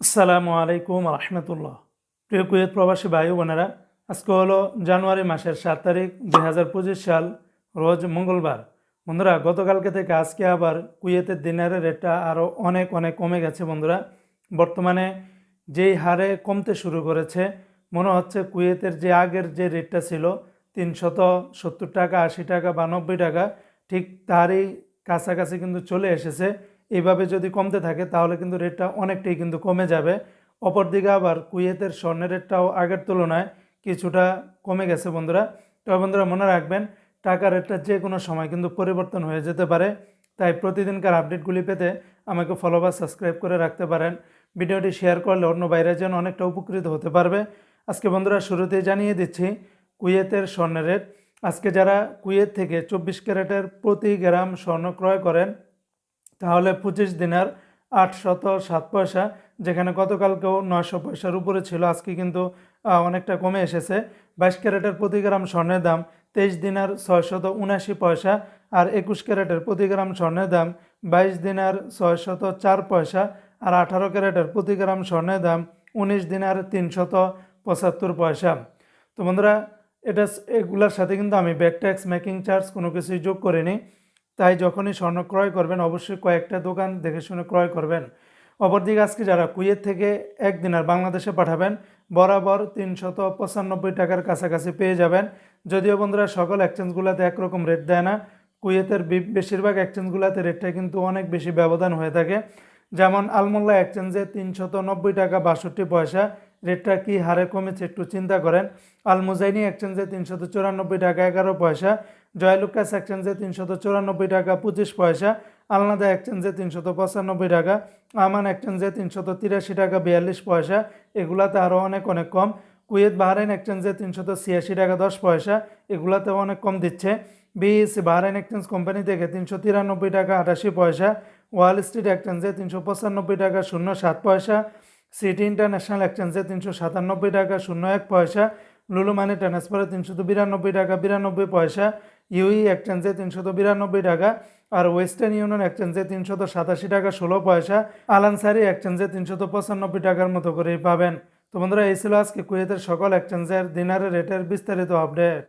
আসসালামু আলাইকুম রহমতুল্লাহ। প্রিয় কুয়েত প্রবাসী ভাই বোনেরা, আজকে হলো জানুয়ারি মাসের সাত তারিখ, দুই হাজার পঁচিশ সাল, রোজ মঙ্গলবার। বন্ধুরা, গতকালকে থেকে আজকে আবার কুয়েতের দিনের রেটটা আরও অনেক অনেক কমে গেছে বন্ধুরা। বর্তমানে যেই হারে কমতে শুরু করেছে, মনে হচ্ছে কুয়েতের যে আগের যে রেটটা ছিল, তিনশত সত্তর টাকা, আশি টাকা বা নব্বই টাকা, ঠিক তারই কাছাকাছি কিন্তু চলে এসেছে। এইভাবে যদি কমতে থাকে, তাহলে কিন্তু রেটটা অনেকটাই কিন্তু কমে যাবে। অপরদিকে আবার কুয়েতের স্বর্ণের রেটটাও আগের তুলনায় কিছুটা কমে গেছে বন্ধুরা। তবে বন্ধুরা মনে রাখবেন টাকার রেটটা যে কোনো সময় কিন্তু পরিবর্তন হয়ে যেতে পারে। তাই প্রতিদিনকার আপডেটগুলি পেতে আমাকে ফলো বা সাবস্ক্রাইব করে রাখতে পারেন। ভিডিওটি শেয়ার করলে অন্য বাইরে যেন অনেকটা উপকৃত হতে পারবে। আজকে বন্ধুরা শুরুতেই জানিয়ে দিচ্ছি, কুয়েতের স্বর্ণের রেট আজকে যারা কুয়েত থেকে চব্বিশ ক্যারেটের প্রতি গ্রাম স্বর্ণ ক্রয় করেন তাহলে পঁচিশ দিনের আটশত সাত পয়সা, যেখানে গতকালকেও নয়শো পয়সার উপরে ছিল, আজকে কিন্তু অনেকটা কমে এসেছে। বাইশ ক্যারেটের প্রতি গ্রাম স্বর্ণের দাম তেইশ দিনার ছয়শত উনাশি পয়সা আর একুশ ক্যারেটের প্রতি গ্রাম স্বর্ণের দাম বাইশ দিনার ছয়শত চার পয়সা আর আঠারো ক্যারেটের প্রতি গ্রাম স্বর্ণের দাম উনিশ দিনার তিনশত পঁচাত্তর পয়সা। তো বন্ধুরা, এটা এগুলার সাথে কিন্তু আমি ব্যাক ট্যাক্স, মেকিং চার্জ কোনো কিছুই যোগ করিনি। তাই যখনই স্বর্ণ ক্রয় করবেন, অবশ্যই কয়েকটা দোকান দেখে শুনে ক্রয় করবেন। অপরদিকে আজকে যারা কুয়েত থেকে একদিন আর বাংলাদেশে পাঠাবেন, বরাবর তিনশত পঁচানব্বই টাকার কাছাকাছি পেয়ে যাবেন। যদিও বন্ধুরা, সকল এক্সচেঞ্জগুলোতে একরকম রেট দেয় না। কুয়েতের বেশিরভাগ এক্সচেঞ্জগুলোতে রেটটা কিন্তু অনেক বেশি ব্যবধান হয়ে থাকে। যেমন আলমোল্লা এক্সচেঞ্জে তিনশত নব্বই টাকা বাষট্টি পয়সা। রেটটা কি হারে কমেছে একটু চিন্তা করেন। আলমুজাইনি এক্সচেঞ্জে তিনশত চুরানব্বই টাকা এগারো পয়সা। জয়লুকাস এক্সচেঞ্জে তিনশত চুরানব্বই টাকা, পঁচিশ পয়সা, আলনাদা এক্সচেঞ্জে তিনশত পঁচানব্বই টাকা, আমান এক্সচেঞ্জে তিনশত তিরাশি টাকা, বিয়াল্লিশ পয়সা, এগুলাতে আরও অনেক অনেক কম। কুয়েত বাহরাইন এক্সচেঞ্জে তিনশত ছিয়াশি টাকা, দশ পয়সা, এগুলাতেও অনেক কম দিচ্ছে। বিএসসি বাহরাইন এক্সচেঞ্জ কোম্পানি থেকে তিনশো তিরানব্বই টাকা, আটাশি পয়সা, ওয়াল স্ট্রিট এক্সচেঞ্জে তিনশো পঁচানব্বই টাকা, শূন্য সাত পয়সা, সিটি ইন্টারন্যাশনাল এক্সচেঞ্জে তিনশো সাতানব্বই টাকা, শূন্য এক পয়সা লুলু মানি ট্রান্সফারে তিনশত বিরানব্বই টাকা, বিরানব্বই পয়সা ইউই এক্সচেঞ্জে তিনশত বিরানব্বই টাকা আর ওয়েস্টার্ন ইউনিয়ন এক্সচেঞ্জে তিনশত সাতাশি টাকা ষোলো পয়সা। আলানসারি এক্সচেঞ্জে তিনশত পঁচানব্বই টাকার মতো করেই পাবেন। তো বন্ধুরা, এই ছিল আজকে কুয়েতের সকল এক্সচেঞ্জের দিনারের রেটের বিস্তারিত আপডেট